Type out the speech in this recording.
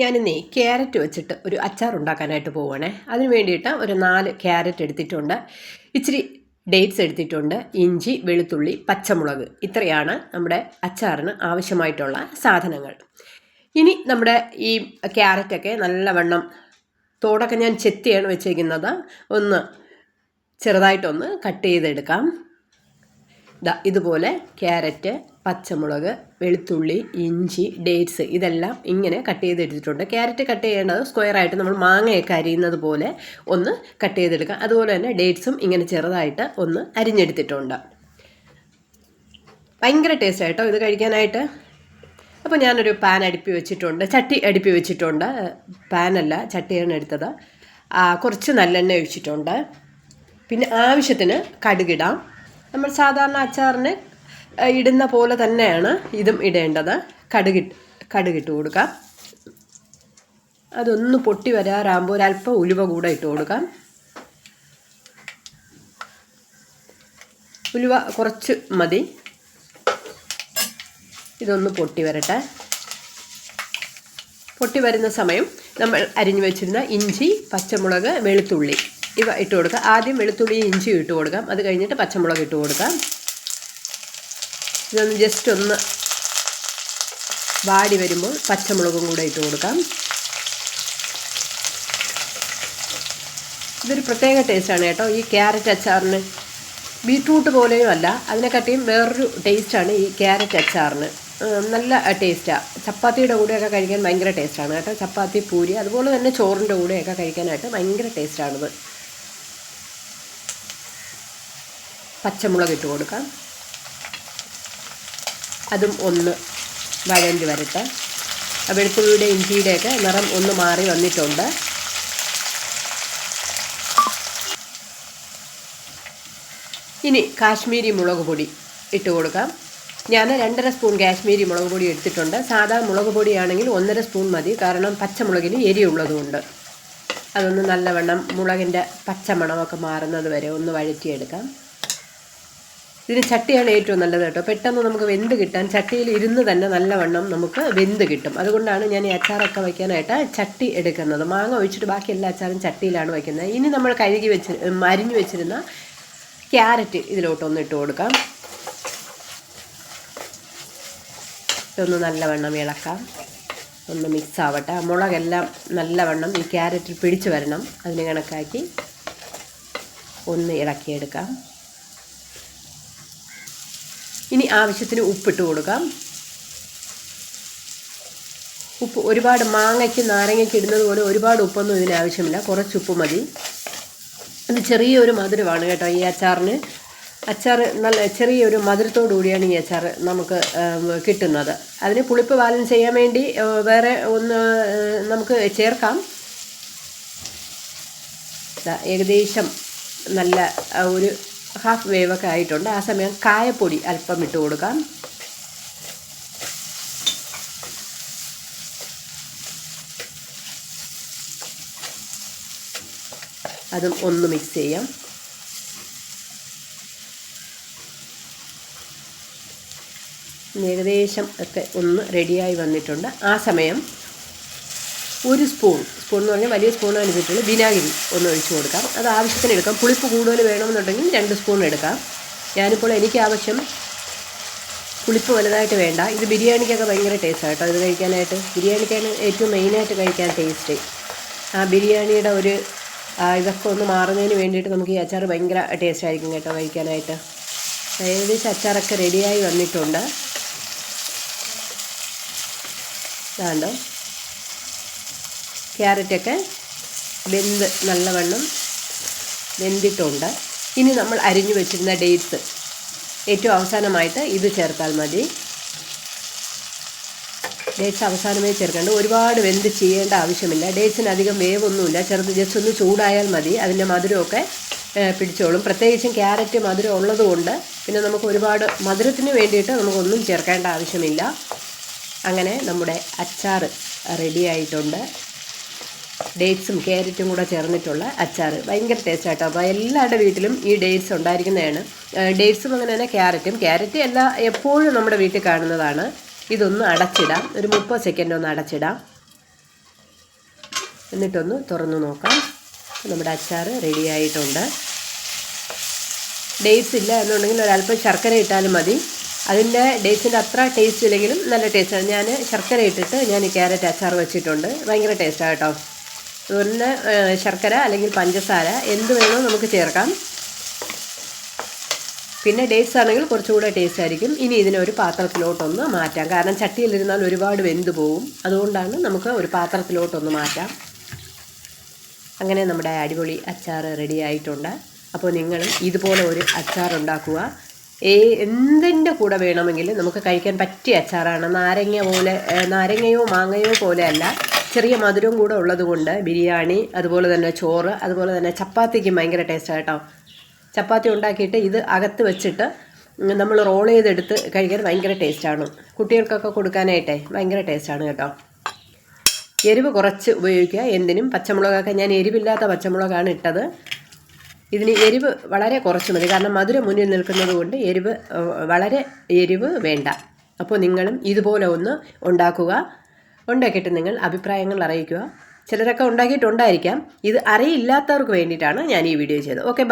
ഞാനിന്നേ carrot വെച്ചിട്ട് ഒരു അച്ചാർ ഉണ്ടാക്കാനായിട്ട് പോവുകയാണേ അതിന് വേണ്ടിയിട്ട് ഒരു നാല് ക്യാരറ്റ് എടുത്തിട്ടുണ്ട്. ഇച്ചിരി ഡേറ്റ്സ് എടുത്തിട്ടുണ്ട്. ഇഞ്ചി വെളുത്തുള്ളി പച്ചമുളക്. ഇത്രയാണ് നമ്മുടെ അച്ചാറിന് ആവശ്യമായിട്ടുള്ള സാധനങ്ങൾ. ഇനി നമ്മുടെ ഈ ക്യാരറ്റൊക്കെ നല്ലവണ്ണം തോടൊക്കെ ഞാൻ ചെത്തിയാണ് വെച്ചേക്കുന്നത്. ഒന്ന് ചെറുതായിട്ടൊന്ന് കട്ട് ചെയ്തെടുക്കാം. ദാ ഇതുപോലെ ക്യാരറ്റ് പച്ചമുളക് വെളുത്തുള്ളി ഇഞ്ചി ഡേറ്റ്സ് ഇതെല്ലാം ഇങ്ങനെ കട്ട് ചെയ്തെടുത്തിട്ടുണ്ട്. ക്യാരറ്റ് കട്ട് ചെയ്യേണ്ടത് സ്ക്വയറായിട്ട് നമ്മൾ മാങ്ങയൊക്കെ അരിയുന്നത് പോലെ ഒന്ന് കട്ട് ചെയ്തെടുക്കാം. അതുപോലെ തന്നെ ഡേറ്റ്സും ഇങ്ങനെ ചെറുതായിട്ട് ഒന്ന് അരിഞ്ഞെടുത്തിട്ടുണ്ട്. ഭയങ്കര ടേസ്റ്റ് ആയിട്ടോ ഇത് കഴിക്കാനായിട്ട്. അപ്പോൾ ഞാനൊരു പാൻ അടുപ്പി വെച്ചിട്ടുണ്ട് ചട്ടി അടുപ്പി വെച്ചിട്ടുണ്ട്. പാനല്ല ചട്ടിയാണ് എടുത്തത്. കുറച്ച് നല്ലെണ്ണ ഒഴിച്ചിട്ടുണ്ട്. പിന്നെ ആവശ്യത്തിന് കടുകിടാം. നമ്മൾ സാധാരണ അച്ചാറിന് ഇടുന്ന പോലെ തന്നെയാണ് ഇതും ഇടേണ്ടത്. കടുകിട്ട് കടുകിട്ട് കൊടുക്കാം. അതൊന്ന് പൊട്ടി വരാറാകുമ്പോൾ ഒരല്പം ഉലുവ കൂടെ ഇട്ട് കൊടുക്കാം. ഉലുവ കുറച്ച് മതി. ഇതൊന്ന് പൊട്ടി വരട്ടെ. പൊട്ടി വരുന്ന സമയം നമ്മൾ അരിഞ്ഞു വെച്ചിരുന്ന ഇഞ്ചി പച്ചമുളക് വെളുത്തുള്ളി ഇവ ഇട്ട് കൊടുക്കുക ആദ്യം വെളുത്തുള്ളി ഇഞ്ചി ഇട്ട് കൊടുക്കാം. അത് കഴിഞ്ഞിട്ട് പച്ചമുളക് ഇട്ട് കൊടുക്കാം. ഇതൊന്ന് ജസ്റ്റ് ഒന്ന് വാടി വരുമ്പോൾ പച്ചമുളകും കൂടെ ഇട്ട് കൊടുക്കാം. ഇതൊരു പ്രത്യേക ടേസ്റ്റാണ് കേട്ടോ. ഈ ക്യാരറ്റ് അച്ചാറിന് ബീട്രൂട്ട് പോലെയും അല്ല. അതിനെക്കാട്ടിയും വേറൊരു ടേസ്റ്റാണ് ഈ ക്യാരറ്റ് അച്ചാറിന്. നല്ല ടേസ്റ്റാണ് ചപ്പാത്തിയുടെ കൂടെയൊക്കെ കഴിക്കാൻ ഭയങ്കര ടേസ്റ്റാണ് കേട്ടോ. ചപ്പാത്തി പൂരി അതുപോലെ തന്നെ ചോറിന്റെ കൂടെയൊക്കെ കഴിക്കാനായിട്ട് ഭയങ്കര ടേസ്റ്റാണിത് പച്ചമുളക് ഇട്ട് കൊടുക്കാം. അതും ഒന്ന് വഴണ്ടി വരട്ടെ. വെളുത്തുള്ളിയുടെ ഇഞ്ചിയുടെയൊക്കെ നിറം ഒന്ന് മാറി വന്നിട്ടുണ്ട്. ഇനി കാശ്മീരി മുളക് പൊടി ഇട്ട് കൊടുക്കാം. ഞാൻ രണ്ടര സ്പൂൺ കാശ്മീരി മുളക് പൊടി എടുത്തിട്ടുണ്ട്. സാധാ മുളക് പൊടിയാണെങ്കിൽ ഒന്നര സ്പൂൺ മതി. കാരണം പച്ചമുളകിന് എരിയുള്ളതുകൊണ്ട് അതൊന്ന് നല്ലവണ്ണം മുളകിന്റെ പച്ചമണമൊക്കെ മാറുന്നത് വരെ ഒന്ന് വഴറ്റിയെടുക്കാം. ഇതിന് ചട്ടിയാണ് ഏറ്റവും നല്ലത് കേട്ടോ. പെട്ടെന്ന് നമുക്ക് വെന്ത് കിട്ടാൻ ചട്ടിയിൽ ഇരുന്ന് തന്നെ നല്ലവണ്ണം നമുക്ക് വെന്ത് കിട്ടും. അതുകൊണ്ടാണ് ഞാൻ ഈ അച്ചാറൊക്കെ വയ്ക്കാനായിട്ട് ചട്ടി എടുക്കുന്നത്. മാങ്ങ ഒഴിച്ചിട്ട് ബാക്കി എല്ലാ അച്ചാറും ചട്ടിയിലാണ് വയ്ക്കുന്നത്. ഇനി നമ്മൾ കഴുകി വെച്ച് അരിഞ്ഞു വെച്ചിരുന്ന ക്യാരറ്റ് ഇതിലോട്ടൊന്ന് ഇട്ട് കൊടുക്കാം. ഇതൊന്ന് നല്ലവണ്ണം ഇളക്കാം. ഒന്ന് മിക്സ് ആവട്ടെ. മുളകെല്ലാം നല്ലവണ്ണം ഈ ക്യാരറ്റിൽ പിടിച്ചു വരണം. അതിന് കണക്കാക്കി ഒന്ന് ഇളക്കിയെടുക്കാം. ഇനി ആവശ്യത്തിന് ഉപ്പിട്ട് കൊടുക്കാം. ഉപ്പ് ഒരുപാട് മാങ്ങയ്ക്ക് നാരങ്ങയ്ക്ക് ഇടുന്നത് പോലെ ഒരുപാട് ഉപ്പൊന്നും ഇതിന് ആവശ്യമില്ല. കുറച്ച് ഉപ്പ് മതി. ഇത് ചെറിയൊരു മധുരമാണ് കേട്ടോ ഈ അച്ചാറിന്. അച്ചാർ നല്ല ചെറിയൊരു മധുരത്തോടു കൂടിയാണ് ഈ അച്ചാർ നമുക്ക് കിട്ടുന്നത്. അതിന് പുളിപ്പ് ബാലൻസ് ചെയ്യാൻ വേണ്ടി വേറെ ഒന്ന് നമുക്ക് ചേർക്കാം. ഏകദേശം നല്ല ഒരു ഹാഫ് വേവൊക്കെ ആയിട്ടുണ്ട്. ആ സമയം കായപ്പൊടി അല്പം ഇട്ട് കൊടുക്കാം. അതും ഒന്ന് മിക്സ് ചെയ്യാം. ഏകദേശം ഒക്കെ ഒന്ന് റെഡിയായി വന്നിട്ടുണ്ട്. ആ സമയം ഒരു സ്പൂൺ സ്പൂൺ എന്ന് പറഞ്ഞാൽ വലിയ സ്പൂൺ അനുസരിച്ചുള്ള വിനാഗിരി ഒന്ന് ഒഴിച്ചു കൊടുക്കാം. അത് ആവശ്യത്തിന് എടുക്കാം. പുളിപ്പ് കൂടുതൽ വേണമെന്നുണ്ടെങ്കിൽ രണ്ട് സ്പൂൺ എടുക്കാം. ഞാനിപ്പോൾ എനിക്ക് ആവശ്യം പുളിപ്പ് വലുതായിട്ട് വേണ്ട. ഇത് ബിരിയാണിക്കൊക്കെ ഭയങ്കര ടേസ്റ്റ് കേട്ടോ. ഇത് കഴിക്കാനായിട്ട് ബിരിയാണിക്കാണ് ഏറ്റവും മെയിനായിട്ട് കഴിക്കാൻ ടേസ്റ്റ് ആ ബിരിയാണിയുടെ ഒരു ഇതൊക്കെ ഒന്ന് മാറുന്നതിന് വേണ്ടിയിട്ട് നമുക്ക് ഈ അച്ചാർ ഭയങ്കര ടേസ്റ്റ് ആയിരിക്കും കേട്ടോ കഴിക്കാനായിട്ട്. ഏകദേശം അച്ചാറൊക്കെ റെഡിയായി വന്നിട്ടുണ്ട്. ഇതാണ്ടോ. ക്യാരറ്റൊക്കെ വെന്ത് നല്ലവണ്ണം വെന്തിട്ടുണ്ട്. ഇനി നമ്മൾ അരിഞ്ഞു വെച്ചിരുന്ന ഡേറ്റ്സ് ഏറ്റവും അവസാനമായിട്ട് ഇത് ചേർത്താൽ മതി. ഡേറ്റ്സ് അവസാനമേ ചേർക്കേണ്ട. ഒരുപാട് വെന്ത് ചെയ്യേണ്ട ആവശ്യമില്ല. ഡേറ്റ്സിന് അധികം വേവൊന്നുമില്ല. ചെറുത് ജസ്റ്റ് ഒന്ന് ചൂടായാൽ മതി. അതിന്റെ മധുരമൊക്കെ പിടിച്ചോളും. പ്രത്യേകിച്ചും ക്യാരറ്റ് മധുരം ഉള്ളതുകൊണ്ട് പിന്നെ നമുക്ക് ഒരുപാട് മധുരത്തിന് വേണ്ടിയിട്ട് നമുക്കൊന്നും ചേർക്കേണ്ട ആവശ്യമില്ല. അങ്ങനെ നമ്മുടെ അച്ചാർ റെഡി ആയിട്ടുണ്ട്. ഡേറ്റ്സും ക്യാരറ്റും കൂടെ ചേർന്നിട്ടുള്ള അച്ചാർ ഭയങ്കര ടേസ്റ്റ് ആട്ടോ. അപ്പോൾ എല്ലാവരുടെ വീട്ടിലും ഈ ഡേറ്റ്സ് ഉണ്ടായിരിക്കുന്നതാണ്. ഡേറ്റ്സും അങ്ങനെ തന്നെ ക്യാരറ്റും. ക്യാരറ്റ് എല്ലാ എപ്പോഴും നമ്മുടെ വീട്ടിൽ കാണുന്നതാണ്. ഇതൊന്ന് അടച്ചിടാം. ഒരു മുപ്പത് സെക്കൻഡ് ഒന്ന് അടച്ചിടാം. എന്നിട്ടൊന്ന് തുറന്നു നോക്കാം. നമ്മുടെ അച്ചാർ റെഡി ആയിട്ടുണ്ട്. ഡേറ്റ്സ് ഇല്ല എന്നുണ്ടെങ്കിൽ ഒരല്പം ശർക്കര ഇട്ടാലും മതി. അതിന്റെ ഡേറ്റ്സിന്റെ അത്ര ടേസ്റ്റ് ഇല്ലെങ്കിലും നല്ല ടേസ്റ്റാണ് ഞാൻ ശർക്കര ഇട്ടിട്ട് ഞാൻ ഈ ക്യാരറ്റ് അച്ചാർ വെച്ചിട്ടുണ്ട്. ഭയങ്കര ടേസ്റ്റാണ് കേട്ടോ അതുപോലെ ശർക്കര അല്ലെങ്കിൽ പഞ്ചസാര എന്ത് വേണോ നമുക്ക് ചേർക്കാം. പിന്നെ ഡേറ്റ്സ് ആണെങ്കിൽ കുറച്ചുകൂടെ ടേസ്റ്റ് ആയിരിക്കും. ഇനി ഇതിനെ ഒരു പാത്രത്തിലോട്ടൊന്ന് മാറ്റാം. കാരണം ചട്ടിയിലിരുന്നാൽ ഒരുപാട് വെന്ത് പോവും. അതുകൊണ്ടാണ് നമുക്ക് ഒരു പാത്രത്തിലോട്ടൊന്ന് മാറ്റാം. അങ്ങനെ നമ്മുടെ അടിപൊളി അച്ചാർ റെഡി ആയിട്ടുണ്ട്. അപ്പോൾ നിങ്ങൾ ഇതുപോലെ ഒരു അച്ചാർ ഉണ്ടാക്കുക. ഏ എന്തിന്റെ കൂടെ വേണമെങ്കിലും നമുക്ക് കഴിക്കാൻ പറ്റിയ അച്ചാറാണ്. നാരങ്ങ പോലെ നാരങ്ങയോ മാങ്ങയോ പോലെ അല്ല. ചെറിയ മധുരവും കൂടെ ഉള്ളതുകൊണ്ട് ബിരിയാണി അതുപോലെ തന്നെ ചോറ് അതുപോലെ തന്നെ ചപ്പാത്തിക്ക് ഭയങ്കര ടേസ്റ്റാണ് കേട്ടോ. ചപ്പാത്തി ഉണ്ടാക്കിയിട്ട് ഇത് അകത്ത് വെച്ചിട്ട് നമ്മൾ റോൾ ചെയ്തെടുത്ത് കഴിക്കാൻ ഭയങ്കര ടേസ്റ്റാണ് കുട്ടികൾക്കൊക്കെ കൊടുക്കാനായിട്ടേ ഭയങ്കര ടേസ്റ്റാണ് കേട്ടോ. എരിവ് കുറച്ച് ഉപയോഗിക്കുക. എന്തിനും പച്ചമുളകൊക്കെ ഞാൻ എരിവില്ലാത്ത പച്ചമുളകാണ് ഇട്ടത്. ഇതിന് എരിവ് വളരെ കുറച്ച് മതി. കാരണം മധുരം മുന്നിൽ നിൽക്കുന്നത് കൊണ്ട് എരിവ് വളരെ എരിവ് വേണ്ട. അപ്പോൾ നിങ്ങളും ഇതുപോലെ ഒന്ന് ഉണ്ടാക്കുക. ഉണ്ടാക്കിയിട്ട് നിങ്ങൾ അഭിപ്രായങ്ങൾ അറിയിക്കുക. ചിലരൊക്കെ ഉണ്ടാക്കിയിട്ടുണ്ടായിരിക്കാം. ഇത് അറിയില്ലാത്തവർക്ക് വേണ്ടിയിട്ടാണ് ഞാൻ ഈ വീഡിയോ ചെയ്തത്. ഓക്കെ